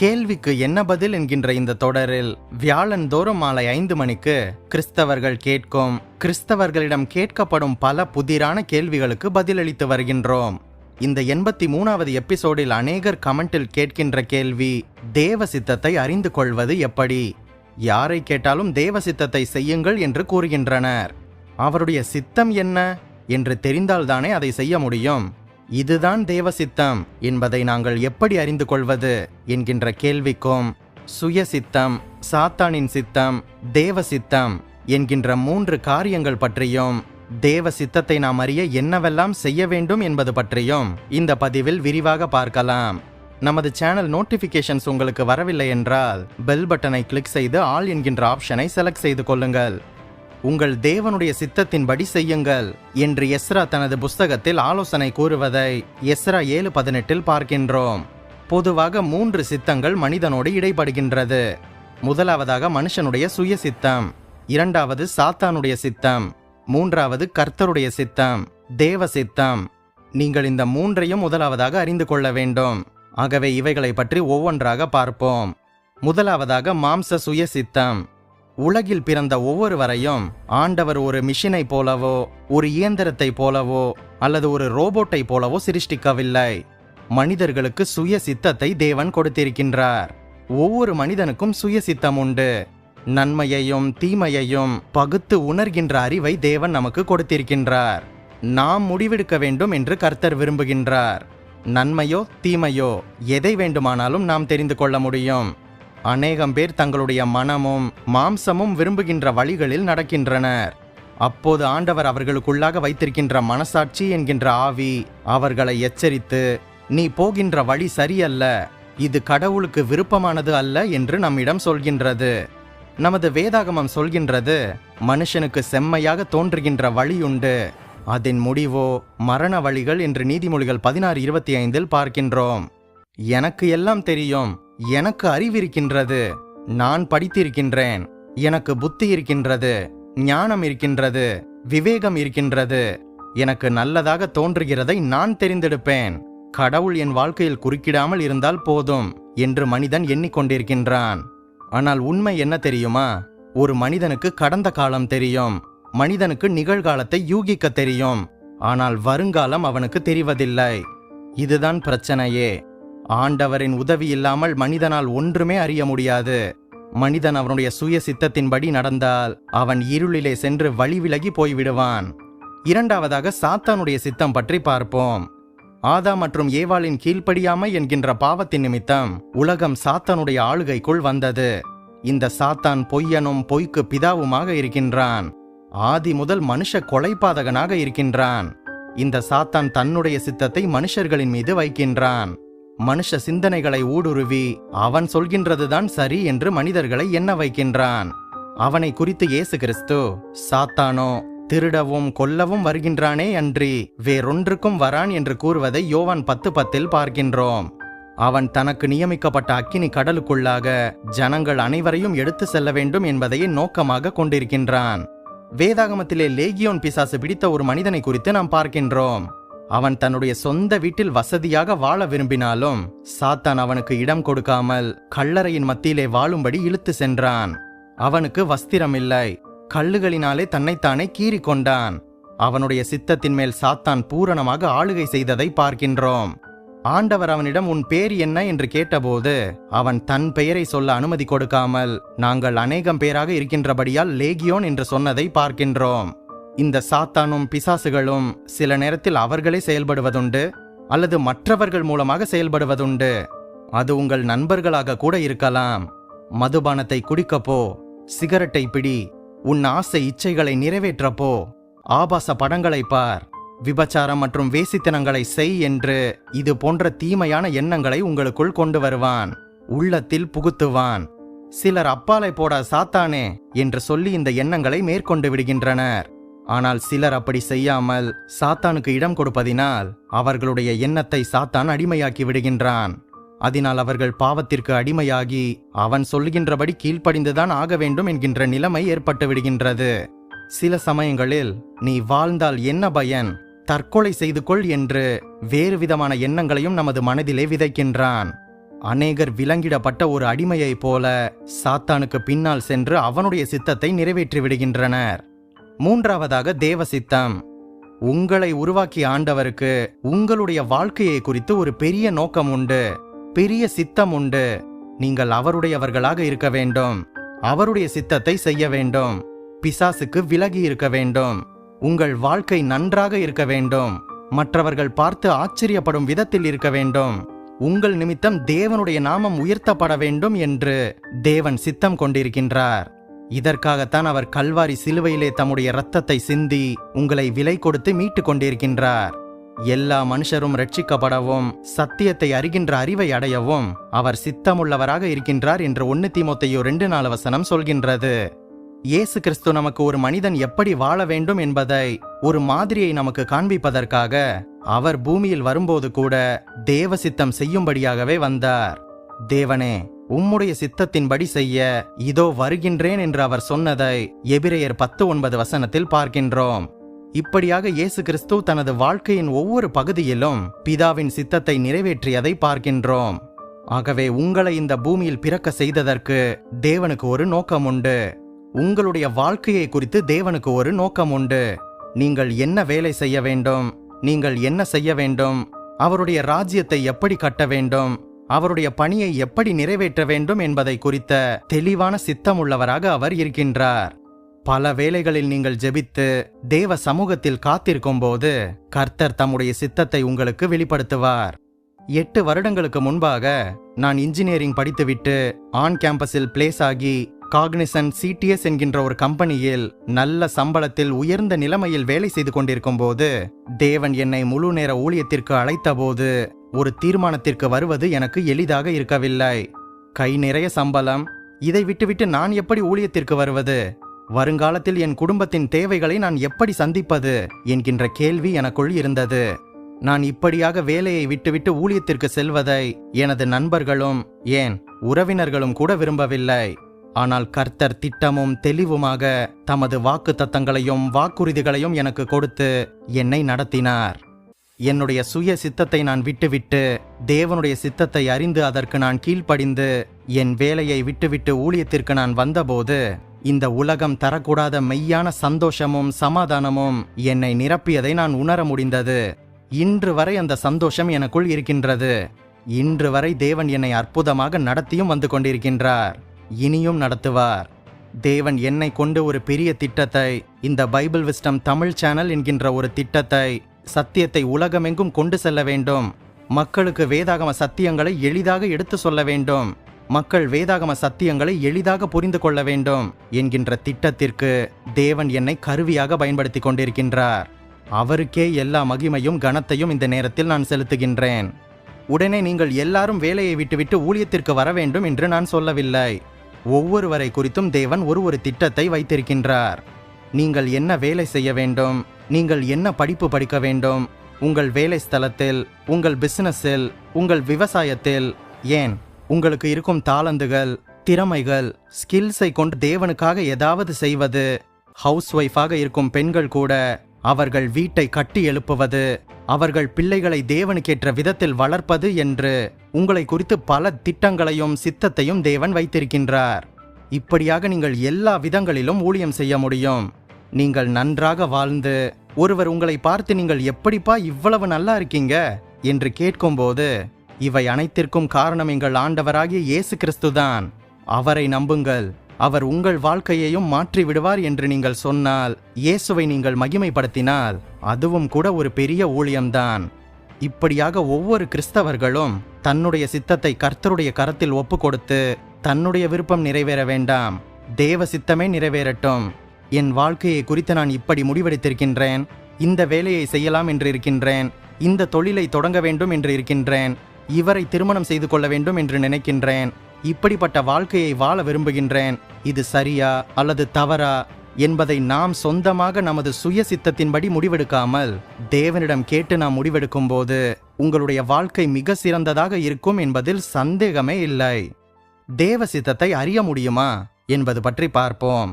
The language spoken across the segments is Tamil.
கேள்விக்கு என்ன பதில் என்கின்ற இந்த தொடரில் வியாழந்தோறும் மாலை ஐந்து மணிக்கு கிறிஸ்தவர்கள் கேட்கும் கிறிஸ்தவர்களிடம் கேட்கப்படும் பல புதிரான கேள்விகளுக்கு பதிலளித்து வருகின்றோம். இந்த எண்பத்தி மூணாவது எபிசோடில் அநேகர் கமெண்டில் கேட்கின்ற கேள்வி தேவ சித்தத்தை அறிந்து கொள்வது எப்படி? யாரை கேட்டாலும் தேவ சித்தத்தை செய்யுங்கள் என்று கூறுகின்றனர். அவருடைய சித்தம் என்ன? என்று தெரிந்தால்தானே அதை செய்ய முடியும். இதுதான் தேவ சித்தம் என்பதை நாங்கள் எப்படி அறிந்து கொள்வது என்கின்ற கேள்விக்கும் சுய சித்தம் சாத்தானின் சித்தம் தேவ சித்தம் என்கின்ற மூன்று காரியங்கள் பற்றியும் தேவ சித்தத்தை நாம் அறிய என்னவெல்லாம் செய்ய வேண்டும் என்பது பற்றியும் இந்த பதிவில் விரிவாக பார்க்கலாம். நமது சேனல் நோட்டிபிகேஷன்ஸ் உங்களுக்கு வரவில்லை என்றால் பெல் பட்டனை கிளிக் செய்து ஆல் என்கின்ற ஆப்ஷனை செலக்ட் செய்து கொள்ளுங்கள். உங்கள் தேவனுடைய சித்தத்தின்படி செய்யுங்கள் என்று எஸ்ரா தனது புஸ்தகத்தில் ஆலோசனை கூறுவதை எஸ்ரா ஏழு பதினெட்டில் பார்க்கின்றோம். பொதுவாக மூன்று சித்தங்கள் மனிதனோடு இடைப்படுகின்றது முதலாவதாக மனுஷனுடைய சுய சித்தம் இரண்டாவது சாத்தானுடைய சித்தம். மூன்றாவது கர்த்தருடைய சித்தம். தேவ சித்தம். நீங்கள் இந்த மூன்றையும் முதலாவதாக அறிந்து கொள்ள வேண்டும். ஆகவே இவைகளை பற்றி ஒவ்வொன்றாக பார்ப்போம். முதலாவதாக மாம்ச சுய சித்தம் உலகில் பிறந்த ஒவ்வொருவரையும் ஆண்டவர் ஒரு மிஷினை போலவோ ஒரு இயந்திரத்தை போலவோ அல்லது ஒரு ரோபோட்டை போலவோ சிருஷ்டிக்கவில்லை. மனிதர்களுக்கு சுய சித்தத்தை தேவன் கொடுத்திருக்கின்றார். ஒவ்வொரு மனிதனுக்கும் சுய சித்தம் உண்டு. நன்மையையும் தீமையையும் பகுத்து உணர்கின்ற அறிவை தேவன் நமக்கு கொடுத்திருக்கின்றார். நாம் முடிவெடுக்க வேண்டும் என்று கர்த்தர் விரும்புகின்றார். நன்மையோ தீமையோ எதை வேண்டுமானாலும் நாம் தெரிந்து கொள்ள முடியும். அநேகம் பேர் தங்களுடைய மனமும் மாம்சமும் விரும்புகின்ற வழிகளில் நடக்கின்றனர். அப்போது ஆண்டவர் அவர்களுக்குள்ளாக வைத்திருக்கின்ற மனசாட்சி என்கின்ற ஆவி அவர்களை எச்சரித்து நீ போகின்ற வழி சரியல்ல இது கடவுளுக்கு விருப்பமானது அல்ல என்று நம்மிடம் சொல்கின்றது. நமது வேதாகமம் சொல்கின்றது மனுஷனுக்கு செம்மையாக தோன்றுகின்ற வழியுண்டு அதன் முடிவோ மரண வழிகள் என்று நீதிமொழிகள் பதினாறு இருபத்தி ஐந்தில் பார்க்கின்றோம். எனக்கு எல்லாம் தெரியும் எனக்கு அறிவிருக்கின்றது. நான் படித்திருக்கின்றேன். எனக்கு புத்தி இருக்கின்றது. ஞானம் இருக்கின்றது. விவேகம் இருக்கின்றது. எனக்கு நல்லதாக தோன்றுகிறதை நான் தெரிந்தெடுப்பேன். கடவுள் என் வாழ்க்கையில் குறுக்கிடாமல் இருந்தால் போதும் என்று மனிதன் எண்ணிக்கொண்டிருக்கின்றான். ஆனால் உண்மை என்ன தெரியுமா? ஒரு மனிதனுக்கு கடந்த காலம் தெரியும். மனிதனுக்கு நிகழ்காலத்தை யூகிக்க தெரியும். ஆனால் வருங்காலம் அவனுக்கு தெரிவதில்லை. இதுதான் பிரச்சனையே. ஆண்டவரின் உதவி இல்லாமல் மனிதனால் ஒன்றுமே அறிய முடியாது. மனிதன் அவனுடைய சுய சித்தத்தின்படி நடந்தால் அவன் இருளிலே சென்று வழி விலகி போய்விடுவான். இரண்டாவதாக சாத்தானுடைய சித்தம் பற்றி பார்ப்போம். ஆதா மற்றும் ஏவாளின் கீழ்ப்படியாமை என்கின்ற பாவத்தின் நிமித்தம் உலகம் சாத்தானுடைய ஆளுகைக்குள் வந்தது. இந்த சாத்தான் பொய்யனும் பொய்க்கு பிதாவுமாக இருக்கின்றான். ஆதி முதல் மனுஷ கொலைபாதகனாக இருக்கின்றான். இந்த சாத்தான் தன்னுடைய சித்தத்தை மனுஷர்களின் மீது வைக்கின்றான். மனுஷ சிந்தனைகளை ஊடுருவி அவன் சொல்கின்றதுதான் சரி என்று மனிதர்களை எண்ண வைக்கின்றான். அவனை குறித்து இயேசு கிறிஸ்து சாத்தானோ திருடவும் கொல்லவும் வருகின்றானே அன்றி வேறொன்றுக்கும் வரான் என்று கூறுவதை யோவான் பத்து பத்தில் பார்க்கின்றோம். அவன் தனக்கு நியமிக்கப்பட்ட அக்கினி கடலுக்குள்ளாக ஜனங்கள் அனைவரையும் எடுத்து செல்ல வேண்டும் என்பதையே நோக்கமாக கொண்டிருக்கின்றான். வேதாகமத்திலே லேகியோன் பிசாசு பிடித்த ஒரு மனிதனை குறித்து நாம் பார்க்கின்றோம். அவன் தன்னுடைய சொந்த வீட்டில் வசதியாக வாழ விரும்பினாலும் சாத்தான் அவனுக்கு இடம் கொடுக்காமல் கல்லறையின் மத்தியிலே வாழும்படி இழுத்து சென்றான். அவனுக்கு வஸ்திரம் இல்லை. கல்லுகளினாலே தன்னைத்தானே கீறி கொண்டான். அவனுடைய சித்தத்தின் மேல் சாத்தான் பூரணமாக ஆளுகை செய்ததை பார்க்கின்றோம். ஆண்டவர் அவனிடம் உன் பேர் என்ன? என்று கேட்டபோது அவன் தன் பெயரை சொல்ல அனுமதி கொடுக்காமல் நாங்கள் அநேகம் பேராக இருக்கின்றபடியால் லேகியோன் என்று சொன்னதை பார்க்கின்றோம். இந்த சாத்தானும் பிசாசுகளும் சில நேரத்தில் அவர்களே செயல்படுவதுண்டு அல்லது மற்றவர்கள் மூலமாக செயல்படுவதுண்டு. அது உங்கள் நண்பர்களாக கூட இருக்கலாம். மதுபானத்தை குடிக்கப்போ சிகரெட்டை பிடி. உன் ஆசை இச்சைகளை நிறைவேற்றப்போ ஆபாச படங்களை பார். விபச்சாரம் மற்றும் வேசித்தனங்களை செய் என்று இது போன்ற தீமையான எண்ணங்களை உங்களுக்குள் கொண்டு வருவான். உள்ளத்தில் புகுத்துவான். சிலர் அப்பாலை போட சாத்தானே என்று சொல்லி இந்த எண்ணங்களை மேற்கொண்டு விடுகின்றனர். ஆனால் சிலர் அப்படி செய்யாமல் சாத்தானுக்கு இடம் கொடுப்பதினால் அவர்களுடைய எண்ணத்தை சாத்தான் அடிமையாக்கி விடுகின்றான். அதனால் அவர்கள் பாவத்திற்கு அடிமையாகி அவன் சொல்லுகின்றபடி கீழ்ப்படிந்துதான் ஆக வேண்டும் என்கின்ற நிலைமை ஏற்பட்டு விடுகின்றது. சில சமயங்களில் நீ வாழ்ந்தால் என்ன பயன்? தற்கொலை செய்து கொள் என்று வேறு விதமான எண்ணங்களையும் நமது மனதிலே விதைக்கின்றான். அநேகர் விலங்கிடப்பட்ட ஒரு அடிமையைப் போல சாத்தானுக்கு பின்னால் சென்று அவனுடைய சித்தத்தை நிறைவேற்றி விடுகின்றனர். மூன்றாவதாக தேவ சித்தம் உங்களை உருவாக்கிய ஆண்டவருக்கு உங்களுடைய வாழ்க்கையை குறித்து ஒரு பெரிய நோக்கம் உண்டு. பெரிய சித்தம் உண்டு. நீங்கள் அவருடையவர்களாக இருக்க வேண்டும். அவருடைய சித்தத்தை செய்ய வேண்டும். பிசாசுக்கு விலகி இருக்க வேண்டும். உங்கள் வாழ்க்கை நன்றாக இருக்க வேண்டும். மற்றவர்கள் பார்த்து ஆச்சரியப்படும் விதத்தில் இருக்க வேண்டும். உங்கள் நிமித்தம் தேவனுடைய நாமம் உயர்த்தப்பட வேண்டும் என்று தேவன் சித்தம் கொண்டிருக்கின்றார். இதற்காகத்தான் அவர் கல்வாரி சிலுவையிலே தம்முடைய இரத்தத்தை சிந்தி உங்களை விலை கொடுத்து மீட்டுக் கொண்டிருக்கின்றார். எல்லா மனுஷரும் ரட்சிக்கப்படவும் சத்தியத்தை அறிகின்ற அறிவை அடையவும் அவர் சித்தமுள்ளவராக இருக்கின்றார் என்று ஒன்னு தீமோத்தையோ ரெண்டு நாள் வசனம் சொல்கின்றது. இயேசு கிறிஸ்து நமக்கு ஒரு மனிதன் எப்படி வாழ வேண்டும் என்பதை ஒரு மாதிரியை நமக்கு காண்பிப்பதற்காக அவர் பூமியில் வரும்போது கூட தேவ சித்தம் செய்யும்படியாகவே வந்தார். தேவனே உம்முடைய சித்தத்தின்படி செய்ய இதோ வருகின்றேன் என்று அவர் சொன்னதை எபிரேயர் பத்து ஒன்பது வசனத்தில் பார்க்கின்றோம். இப்படியாக இயேசு கிறிஸ்து தனது வாழ்க்கையின் ஒவ்வொரு பகுதியிலும் பிதாவின் சித்தத்தை நிறைவேற்றியதை பார்க்கின்றோம். ஆகவே உங்களை இந்த பூமியில் பிறக்க செய்ததற்கு தேவனுக்கு ஒரு நோக்கம் உண்டு. உங்களுடைய வாழ்க்கையை குறித்து தேவனுக்கு ஒரு நோக்கம் உண்டு. நீங்கள் என்ன வேலை செய்ய வேண்டும்? நீங்கள் என்ன செய்ய வேண்டும்? அவருடைய ராஜ்யத்தை எப்படி கட்ட வேண்டும்? அவருடைய பணியை எப்படி நிறைவேற்ற வேண்டும் என்பதை குறித்த தெளிவான சித்தமுள்ளவராக அவர் இருக்கின்றார். பல வேளைகளில் நீங்கள் ஜெபித்து தேவ சமூகத்தில் காத்திருக்கும் போது கர்த்தர் தம்முடைய சித்தத்தை உங்களுக்கு வெளிப்படுத்துவார். எட்டு வருடங்களுக்கு முன்பாக நான் இன்ஜினியரிங் படித்துவிட்டு ஆன் கேம்பஸில் பிளேஸ் ஆகி காக்னிசன் சிடிஎஸ் என்கின்ற ஒரு கம்பெனியில் நல்ல சம்பளத்தில் உயர்ந்த நிலைமையில் வேலை செய்து கொண்டிருக்கும் போது தேவன் என்னை முழு நேர ஊழியத்திற்கு அழைத்தபோது ஒரு தீர்மானத்திற்கு வருவது எனக்கு எளிதாக இருக்கவில்லை. கை நிறைய சம்பளம். இதை விட்டுவிட்டு நான் எப்படி ஊழியத்திற்கு வருவது? வருங்காலத்தில் என் குடும்பத்தின் தேவைகளை நான் எப்படி சந்திப்பது? என்கின்ற கேள்வி எனக்குள் இருந்தது. நான் இப்படியாக வேலையை விட்டுவிட்டு ஊழியத்திற்கு செல்வதை எனது நண்பர்களும் ஏன் உறவினர்களும் கூட விரும்பவில்லை. ஆனால் கர்த்தர் திட்டமும் தெளிவுமாக தமது வாக்கு தத்தங்களையும் வாக்குறுதிகளையும் எனக்கு கொடுத்து என்னை நடத்தினார். என்னுடைய சுய சித்தத்தை நான் விட்டுவிட்டு தேவனுடைய சித்தத்தை அறிந்து அதற்கு நான் கீழ்ப்படிந்து என் வேலையை விட்டுவிட்டு ஊழியத்திற்கு நான் வந்தபோது இந்த உலகம் தரக்கூடாத மெய்யான சந்தோஷமும் சமாதானமும் என்னை நிரப்பியதை நான் உணர முடிந்தது. இன்று வரை அந்த சந்தோஷம் எனக்குள் இருக்கின்றது. இன்று வரை தேவன் என்னை அற்புதமாக நடத்தியும் வந்து கொண்டிருக்கின்றார். இனியும் நடத்துவார். தேவன் என்னை கொண்டு ஒரு பெரிய திட்டத்தை இந்த பைபிள் விஸ்டம் தமிழ் சேனல் என்கின்ற ஒரு திட்டத்தை சத்தியத்தை உலகமெங்கும் கொண்டு செல்ல வேண்டும். மக்களுக்கு வேதாகம சத்தியங்களை எளிதாக எடுத்து சொல்ல வேண்டும். மக்கள் வேதாகம சத்தியங்களை எளிதாக புரிந்து கொள்ள வேண்டும் என்கின்ற திட்டத்திற்கு தேவன் என்னை கருவியாக பயன்படுத்தி கொண்டிருக்கின்றார். அவருக்கே எல்லா மகிமையும் கனத்தையும் இந்த நேரத்தில் நான் செலுத்துகின்றேன். உடனே நீங்கள் எல்லாரும் வேலையை விட்டுவிட்டு ஊழியத்திற்கு வர வேண்டும் என்று நான் சொல்லவில்லை. ஒவ்வொருவரை குறித்தும் தேவன் ஒரு ஒரு திட்டத்தை வைத்திருக்கின்றார். நீங்கள் என்ன வேலை செய்ய வேண்டும்? நீங்கள் என்ன படிப்பு படிக்க வேண்டும்? உங்கள் வேலை ஸ்தலத்தில் உங்கள் பிசினஸில் உங்கள் விவசாயத்தில் ஏன்? உங்களுக்கு இருக்கும் தாளந்துகள் திறமைகள் ஸ்கில்ஸை கொண்டு தேவனுக்காக ஏதாவது செய்வது. ஹவுஸ் ஒய்ஃபாக இருக்கும் பெண்கள் கூட அவர்கள் வீட்டை கட்டி எழுப்புவது. அவர்கள் பிள்ளைகளை தேவனுக்கேற்ற விதத்தில் வளர்ப்பது என்று. உங்களை குறித்து பல திட்டங்களையும் சித்தத்தையும் தேவன் வைத்திருக்கின்றார். இப்படியாக நீங்கள் எல்லா விதங்களிலும் ஊழியம் செய்ய முடியும். நீங்கள் நன்றாக வாழ்ந்து ஒருவர் உங்களை பார்த்து நீங்கள் எப்படிப்பா இவ்வளவு நல்லா இருக்கீங்க? என்று கேட்கும்போது இவை அனைத்திற்கும் காரணம் எங்கள் ஆண்டவராகிய இயேசு கிறிஸ்துதான். அவரை நம்புங்கள். அவர் உங்கள் வாழ்க்கையையும் மாற்றி விடுவார் என்று நீங்கள் சொன்னால் இயேசுவை நீங்கள் மகிமைப்படுத்தினால் அதுவும் கூட ஒரு பெரிய ஊழியம்தான். இப்படியாக ஒவ்வொரு கிறிஸ்தவர்களும் தன்னுடைய சித்தத்தை கர்த்தருடைய கரத்தில் ஒப்பு கொடுத்து தன்னுடைய விருப்பம் நிறைவேற வேண்டாம். தேவ சித்தமே நிறைவேறட்டும். என் வாழ்க்கையை குறித்து நான் இப்படி முடிவெடுத்திருக்கின்றேன். இந்த வேலையை செய்யலாம் என்று இருக்கின்றேன். இந்த தொழிலை தொடங்க வேண்டும் என்று இருக்கின்றேன். இவரை திருமணம் செய்து கொள்ள வேண்டும் என்று நினைக்கின்றேன். இப்படிப்பட்ட வாழ்க்கையை வாழ விரும்புகின்றேன். இது சரியா அல்லது தவறா என்பதை நாம் சொந்தமாக நமது சுய சித்தத்தின்படி முடிவெடுக்காமல் தேவனிடம் கேட்டு நாம் முடிவெடுக்கும் போது உங்களுடைய வாழ்க்கை மிக சிறந்ததாக இருக்கும் என்பதில் சந்தேகமே இல்லை. தேவ சித்தத்தை அறிய முடியுமா என்பது பற்றி பார்ப்போம்.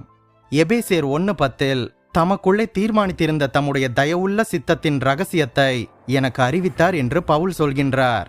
எபேசியர் ஒன்று பத்தில் தமக்குள்ளே தீர்மானித்திருந்த தம்முடைய தயவுள்ள சித்தத்தின் ரகசியத்தை எனக்கு அறிவித்தார் என்று பவுல் சொல்கின்றார்.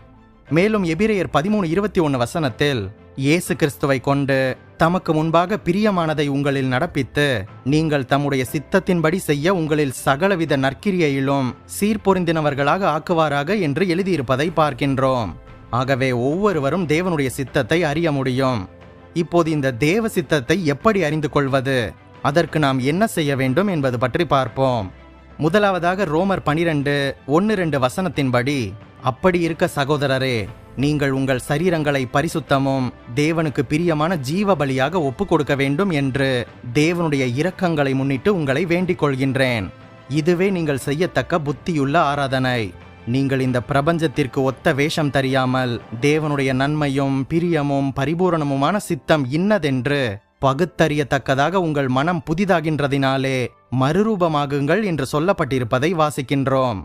மேலும் எபிரேயர் பதிமூணு இருபத்தி ஒன்று வசனத்தில் இயேசு கிறிஸ்துவை கொண்டு தமக்கு முன்பாக பிரியமானதை உங்களில் நடப்பித்து நீங்கள் தம்முடைய சித்தத்தின்படி செய்ய உங்களில் சகலவித நற்கிரியையிலும் சீர்பொருந்தினவர்களாக ஆக்குவாராக என்று எழுதியிருப்பதை பார்க்கின்றோம். ஆகவே ஒவ்வொருவரும் தேவனுடைய சித்தத்தை அறிய முடியும். இப்போது இந்த தேவ சித்தத்தை எப்படி அறிந்து கொள்வது? அதற்கு நாம் என்ன செய்ய வேண்டும் என்பது பற்றி பார்ப்போம். முதலாவதாக ரோமர் பனிரெண்டு ஒன்று ரெண்டு வசனத்தின்படி அப்படி இருக்க சகோதரரே நீங்கள் உங்கள் சரீரங்களை பரிசுத்தமும் தேவனுக்கு பிரியமான ஜீவ பலியாக ஒப்பு கொடுக்க வேண்டும் என்று தேவனுடைய இரக்கங்களை முன்னிட்டு உங்களை வேண்டிக் கொள்கின்றேன். இதுவே நீங்கள் செய்யத்தக்க புத்தியுள்ள ஆராதனை. நீங்கள் இந்த பிரபஞ்சத்திற்கு ஒத்த வேஷம் தெரியாமல் தேவனுடைய நன்மையும் பிரியமும் பரிபூரணமுமான சித்தம் இன்னதென்று பகுத்தறியத்தக்கதாக உங்கள் மனம் புதிதாகின்றதினாலே மறுரூபமாகுங்கள் என்று சொல்லப்பட்டிருப்பதை வாசிக்கின்றோம்.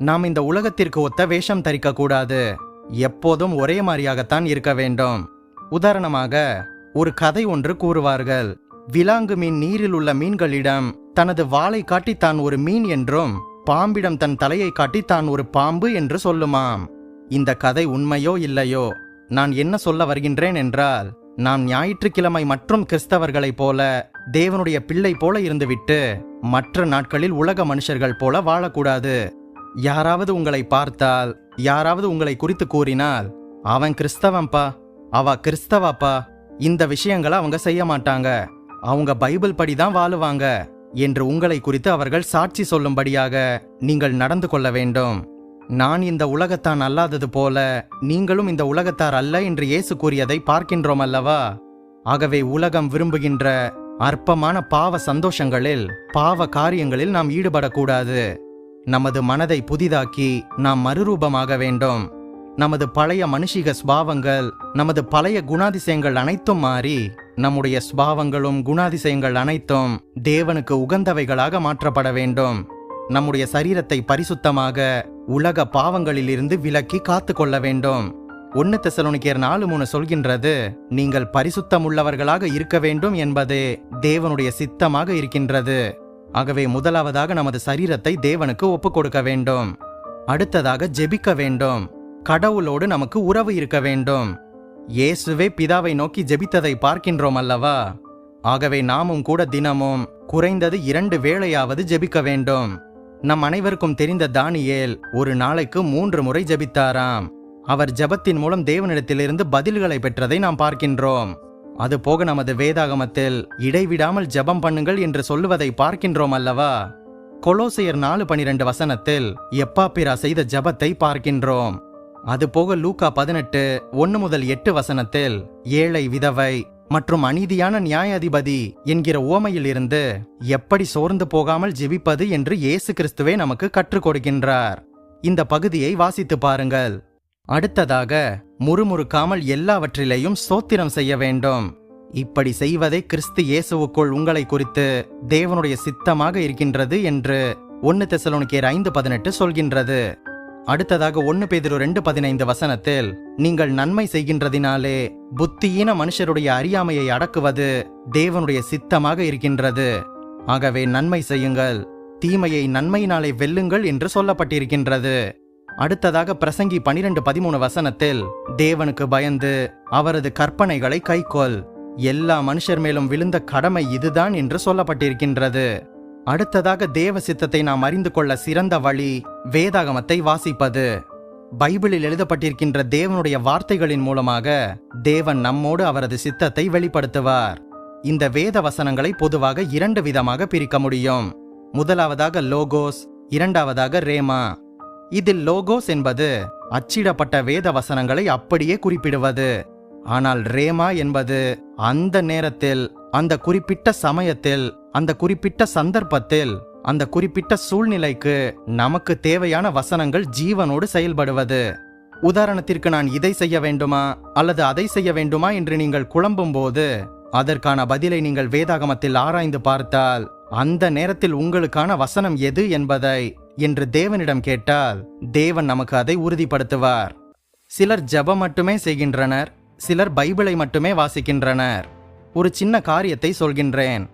நாம் இந்த உலகத்திற்கு ஒத்த வேஷம் தரிக்கக்கூடாது. எப்போதும் ஒரே மாதிரியாகத்தான் இருக்க வேண்டும். உதாரணமாக ஒரு கதை ஒன்று கூறுவார்கள். விலாங்கு மீன் நீரில் உள்ள மீன்களிடம் தனது வாளை காட்டி தான் ஒரு மீன் என்றும் பாம்பிடம் தன் தலையை காட்டி தான் ஒரு பாம்பு என்று சொல்லுமாம். இந்த கதை உண்மையோ இல்லையோ நான் என்ன சொல்ல வருகின்றேன் என்றால் நாம் ஞாயிற்றுக்கிழமை மற்றும் கிறிஸ்தவர்களைப் போல தேவனுடைய பிள்ளை போல இருந்துவிட்டு மற்ற நாட்களில் உலக மனுஷர்கள் போல வாழக்கூடாது. யாராவது உங்களை பார்த்தால் யாராவது உங்களை குறித்து கூறினால் அவன் கிறிஸ்தவன்பா அவ கிறிஸ்தவாப்பா இந்த விஷயங்களை அவங்க செய்ய மாட்டாங்க. அவங்க பைபிள் படி தான் வாழுவாங்க என்று உங்களை குறித்து அவர்கள் சாட்சி சொல்லும்படியாக நீங்கள் நடந்து கொள்ள வேண்டும். நான் இந்த உலகத்தான் அல்லாதது போல நீங்களும் இந்த உலகத்தார் அல்ல என்று இயேசு கூறியதை பார்க்கின்றோம் அல்லவா? ஆகவே உலகம் விரும்புகின்ற அற்பமான பாவ சந்தோஷங்களில் பாவ காரியங்களில் நாம் ஈடுபடக்கூடாது. நமது மனதை புதிதாக்கி நாம் மறுரூபமாக வேண்டும். நமது பழைய மனுஷிக ஸ்பாவங்கள் நமது பழைய குணாதிசயங்கள் அனைத்தும் மாறி நம்முடைய ஸ்பாவங்களும் குணாதிசயங்கள் அனைத்தும் தேவனுக்கு உகந்தவைகளாக மாற்றப்பட வேண்டும். நம்முடைய சரீரத்தை பரிசுத்தமாக உலக பாவங்களிலிருந்து விலக்கி காத்து கொள்ள வேண்டும். ஒன்னு தெசலோனிக்கேர் நாலு மூணு சொல்கின்றது நீங்கள் பரிசுத்தமுள்ளவர்களாக இருக்க வேண்டும் என்பதே தேவனுடைய சித்தமாக இருக்கின்றது. ஆகவே முதலாவதாக நமது சரீரத்தை தேவனுக்கு ஒப்புக் கொடுக்க வேண்டும். அடுத்ததாக ஜெபிக்க வேண்டும். கடவுளோடு நமக்கு உறவு இருக்க வேண்டும். இயேசுவே பிதாவை நோக்கி ஜெபித்ததை பார்க்கின்றோம் அல்லவா? ஆகவே நாமும் கூட தினமும் குறைந்தது இரண்டு வேளையாவது ஜெபிக்க வேண்டும். நம் அனைவருக்கும் தெரிந்த தானியேல் ஒரு நாளைக்கு மூன்று முறை ஜபித்தாராம். அவர் ஜெபத்தின் மூலம் தேவனிடத்திலிருந்து பதில்களை பெற்றதை நாம் பார்க்கின்றோம். அது போக நமது வேதாகமத்தில் இடைவிடாமல் ஜெபம் பண்ணுங்கள் என்று சொல்லுவதை பார்க்கின்றோம் அல்லவா? கொலோசையர் நாலு பனிரெண்டு வசனத்தில் எப்பாப்பிரா செய்த ஜபத்தை பார்க்கின்றோம். அதுபோக லூக்கா பதினெட்டு ஒன்னு முதல் எட்டு வசனத்தில் ஏழை விதவை மற்றும் அநீதியான நியாயாதிபதி என்கிற உவமையிலிருந்து எப்படி சோர்ந்து போகாமல் ஜெபிப்பது என்று இயேசு கிறிஸ்துவே நமக்கு கற்றுக் கொடுக்கின்றார். இந்த பகுதியை வாசித்து பாருங்கள். அடுத்ததாக முறுமுறுக்காமல் எல்லாவற்றிலேயும் சோத்திரம் செய்ய வேண்டும். இப்படி செய்வதே கிறிஸ்து இயேசுவுக்குள் உங்களை குறித்து தேவனுடைய சித்தமாக இருக்கின்றது என்று ஒன்னு தெசலோனிக்கேர் ஐந்து பதினெட்டு சொல்கின்றது. அடுத்ததாக ஒன்னு பேதிரு ரெண்டு பதினைந்து வசனத்தில் நீங்கள் நன்மை செய்கின்றதினாலே புத்தியீன மனுஷருடைய அறியாமையை அடக்குவது தேவனுடைய சித்தமாக இருக்கின்றது. ஆகவே நன்மை செய்யுங்கள். தீமையை நன்மையினாலே வெல்லுங்கள் என்று சொல்லப்பட்டிருக்கின்றது. அடுத்ததாக பிரசங்கி பனிரெண்டு பதிமூணு வசனத்தில் தேவனுக்கு பயந்து அவரது கற்பனைகளை கைக்கொள். எல்லா மனுஷர் மேலும் விழுந்த கடமை இதுதான் என்று சொல்லப்பட்டிருக்கின்றது. அடுத்ததாக தேவ சித்தத்தை நாம் அறிந்து கொள்ள சிறந்த வழி வேதாகமத்தை வாசிப்பது. பைபிளில் எழுதப்பட்டிருக்கின்ற தேவனுடைய வார்த்தைகளின் மூலமாக தேவன் நம்மோடு அவரது சித்தத்தை வெளிப்படுத்துவார். இந்த வேத வசனங்களை பொதுவாக இரண்டு விதமாக பிரிக்க முடியும். முதலாவதாக லோகோஸ் இரண்டாவதாக ரேமா. இதில் லோகோஸ் என்பது அச்சிடப்பட்ட வேத வசனங்களை அப்படியே குறிப்பிடுவது. ஆனால் ரேமா என்பது அந்த நேரத்தில் அந்த குறிப்பிட்ட சமயத்தில் அந்த குறிப்பிட்ட சந்தர்ப்பத்தில் அந்த குறிப்பிட்ட சூழ்நிலைக்கு நமக்கு தேவையான வசனங்கள் ஜீவனோடு செயல்படுவது. உதாரணத்திற்கு நான் இதை செய்ய வேண்டுமா அல்லது அதை செய்ய வேண்டுமா என்று நீங்கள் குழம்பும் போது அதற்கான பதிலை நீங்கள் வேதாகமத்தில் ஆராய்ந்து பார்த்தால் அந்த நேரத்தில் உங்களுக்கான வசனம் எது என்பதை என்று தேவனிடம் கேட்டால் தேவன் நமக்கு அதை உறுதிப்படுத்துவார். சிலர் ஜபம் மட்டுமே செய்கின்றனர் சிலர் பைபிளை மட்டுமே வாசிக்கின்றனர். ஒரு சின்ன காரியத்தை சொல்கின்றேன்.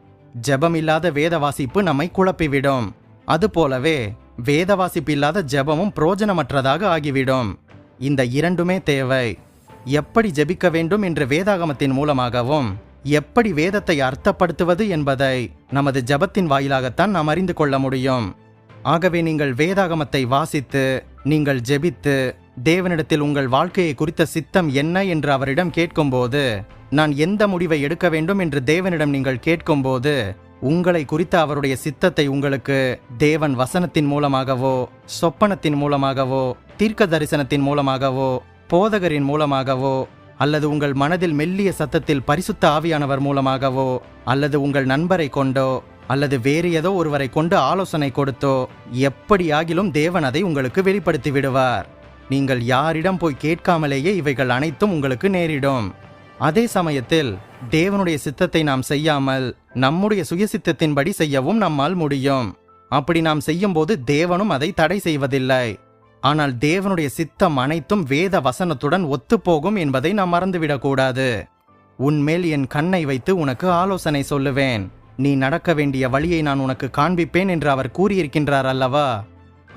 ஜெபம் இல்லாத வேத வாசிப்பு நம்மை குழப்பிவிடும். அதுபோலவே வேத வாசிப்பு இல்லாத ஜெபமும் புரோஜனமற்றதாக ஆகிவிடும். இந்த இரண்டுமே தேவை. எப்படி ஜெபிக்க வேண்டும் என்று வேதாகமத்தின் மூலமாகவும் எப்படி வேதத்தை அர்த்தப்படுத்துவது என்பதை நமது ஜெபத்தின் வாயிலாகத்தான் நாம் அறிந்து கொள்ள முடியும். ஆகவே நீங்கள் வேதாகமத்தை வாசித்து நீங்கள் ஜெபித்து தேவனிடத்தில் உங்கள் வாழ்க்கையை குறித்த சித்தம் என்ன என்று அவரிடம் கேட்கும்போது நான் எந்த முடிவை எடுக்க வேண்டும் என்று தேவனிடம் நீங்கள் கேட்கும்போது உங்களை குறித்த அவருடைய சித்தத்தை உங்களுக்கு தேவன் வசனத்தின் மூலமாகவோ சொப்பனத்தின் மூலமாகவோ தீர்க்க தரிசனத்தின் மூலமாகவோ போதகரின் மூலமாகவோ அல்லது உங்கள் மனதில் மெல்லிய சத்தத்தில் பரிசுத்த ஆவியானவர் மூலமாகவோ அல்லது உங்கள் நண்பரை கொண்டோ அல்லது வேறு ஏதோ ஒருவரை கொண்டு ஆலோசனை கொடுத்தோ எப்படியாகிலும் தேவன் அதை உங்களுக்கு வெளிப்படுத்தி விடுவார். நீங்கள் யாரிடம் போய் கேட்காமலேயே இவைகள் அனைத்தும் உங்களுக்கு நேரிடும். அதே சமயத்தில் தேவனுடைய சித்தத்தை நாம் செய்யாமல் நம்முடைய சுயசித்தத்தின்படி செய்யவும் நம்மால் முடியும். அப்படி நாம் செய்யும்போது தேவனும் அதை தடை செய்வதில்லை. ஆனால் தேவனுடைய சித்தம் அனைத்தும் வேத வசனத்துடன் ஒத்துப்போகும் என்பதை நாம் மறந்துவிடக்கூடாது. உன்மேல் என் கண்ணை வைத்து உனக்கு ஆலோசனை சொல்லுவேன். நீ நடக்க வேண்டிய வழியை நான் உனக்கு காண்பிப்பேன் என்று அவர் கூறியிருக்கின்றார் அல்லவா?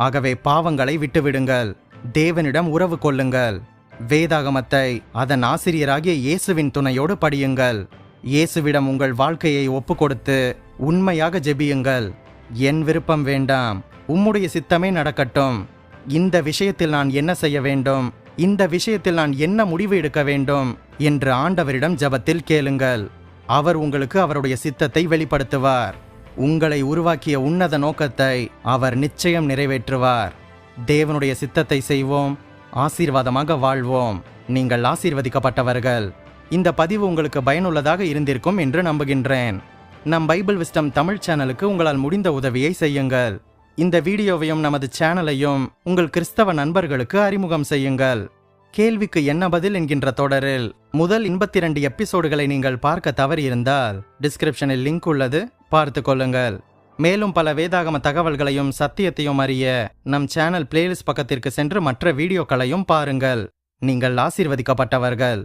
ஆகவே பாவங்களை விட்டுவிடுங்கள். தேவனிடம் உறவு கொள்ளுங்கள். வேதாகமத்தை அதன் ஆசிரியராகிய இயேசுவின் துணையோடு படியுங்கள். இயேசுவிடம் உங்கள் வாழ்க்கையை ஒப்புக்கொடுத்து உண்மையாக ஜெபியுங்கள். என் விருப்பம் வேண்டாம். உம்முடைய சித்தமே நடக்கட்டும். இந்த விஷயத்தில் நான் என்ன செய்ய வேண்டும்? இந்த விஷயத்தில் நான் என்ன முடிவு எடுக்க வேண்டும்? என்று ஆண்டவரிடம் ஜெபத்தில் கேளுங்கள். அவர் உங்களுக்கு அவருடைய சித்தத்தை வெளிப்படுத்துவார். உங்களை உருவாக்கிய உன்னத நோக்கத்தை அவர் நிச்சயம் நிறைவேற்றுவார். தேவனுடைய சித்தத்தை செய்வோம் ஆசீர்வாதமாக வாழ்வோம். நீங்கள் ஆசீர்வதிக்கப்பட்டவர்கள். இந்த பதிவு உங்களுக்கு பயனுள்ளதாக இருந்திருக்கும் என்று நம்புகின்றேன். நம் பைபிள் விஸ்டம் தமிழ் சேனலுக்கு உங்களால் முடிந்த உதவியை செய்யுங்கள். இந்த வீடியோவையும் நமது சேனலையும் உங்கள் கிறிஸ்தவ நண்பர்களுக்கு அறிமுகம் செய்யுங்கள். கேள்விக்கு என்ன பதில் என்கின்ற தொடரில் முதல் 82 ரெண்டு எபிசோடுகளை நீங்கள் பார்க்க தவறியிருந்தால் டிஸ்கிரிப்ஷனில் லிங்க் உள்ளது. பார்த்து கொள்ளுங்கள். மேலும் பல வேதாகம தகவல்களையும் சத்தியத்தையும் அறிய நம் சேனல் பிளேலிஸ்ட் பக்கத்திற்கு சென்று மற்ற வீடியோக்களையும் பாருங்கள். நீங்கள் ஆசீர்வதிக்கப்பட்டவர்கள்.